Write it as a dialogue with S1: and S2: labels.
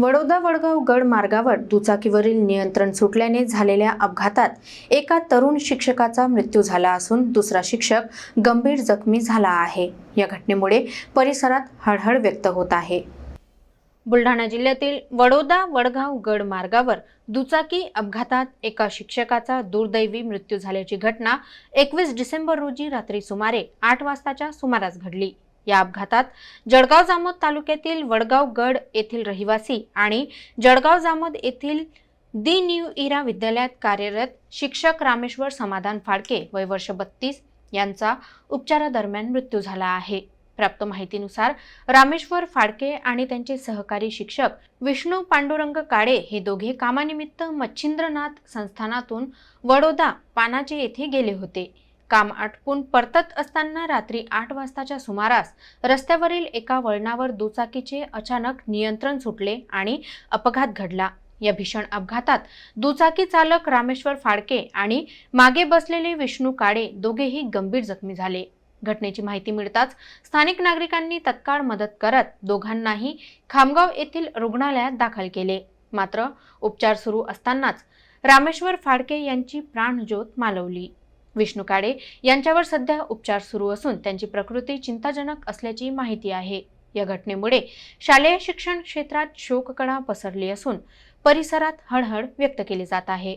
S1: वडोदा वडगाव गड मार्गावर दुचाकीवरील नियंत्रण सुटल्याने झालेल्या अपघातात एका तरुण शिक्षकाचा मृत्यू झाला असून दुसरा शिक्षक गंभीर जखमी झाला आहे. या घटनेमुळे परिसरात हळहळ व्यक्त होत आहे. बुलढाणा जिल्ह्यातील वडोदा वडगाव गड मार्गावर दुचाकी अपघातात एका शिक्षकाचा दुर्दैवी मृत्यू झाल्याची घटना एकवीस डिसेंबर रोजी रात्री सुमारे आठ वाजताच्या सुमारास घडली. या अपघातात जळगाव जामोद तालुक्यातील वडगाव गड येथील रहिवासी आणि जळगाव जामोद येथील दि न्यू इरा विद्यालयात कार्यरत शिक्षक रामेश्वर समाधान फाळके वय वर्ष बत्तीस यांचा उपचारादरम्यान मृत्यू झाला आहे. प्राप्त माहितीनुसार रामेश्वर फाडके आणि त्यांचे सहकारी शिक्षक विष्णू पांडुरंग काळे हे दोघे कामानिमित्त मच्छिंद्रनाथ संस्थानातून वडोदा पानाचे येथे गेले होते. काम आटपून परतत असताना रात्री आठ वाजताच्या सुमारास रस्त्यावरील एका वळणावर दुचाकीचे अचानक नियंत्रण सुटले आणि अपघात घडला. या भीषण अपघातात दुचाकी चालक रामेश्वर फाडके आणि मागे बसलेले विष्णू काळे दोघेही गंभीर जखमी झाले. घटनेची माहिती मिळताच स्थानिक नागरिकांनी तत्काळ मदत करत दोघांनाही खामगाव येथील रुग्णालयात दाखल केले. मात्र उपचार सुरू असतानाच रामेश्वर फाडके यांची प्राणज्योत मालवली. विष्णू काळे यांच्यावर सध्या उपचार सुरू असून त्यांची प्रकृती चिंताजनक असल्याची माहिती आहे. या घटनेमुळे शालेय शिक्षण क्षेत्रात शोककळा पसरली असून परिसरात हळहळ व्यक्त केली जात आहे.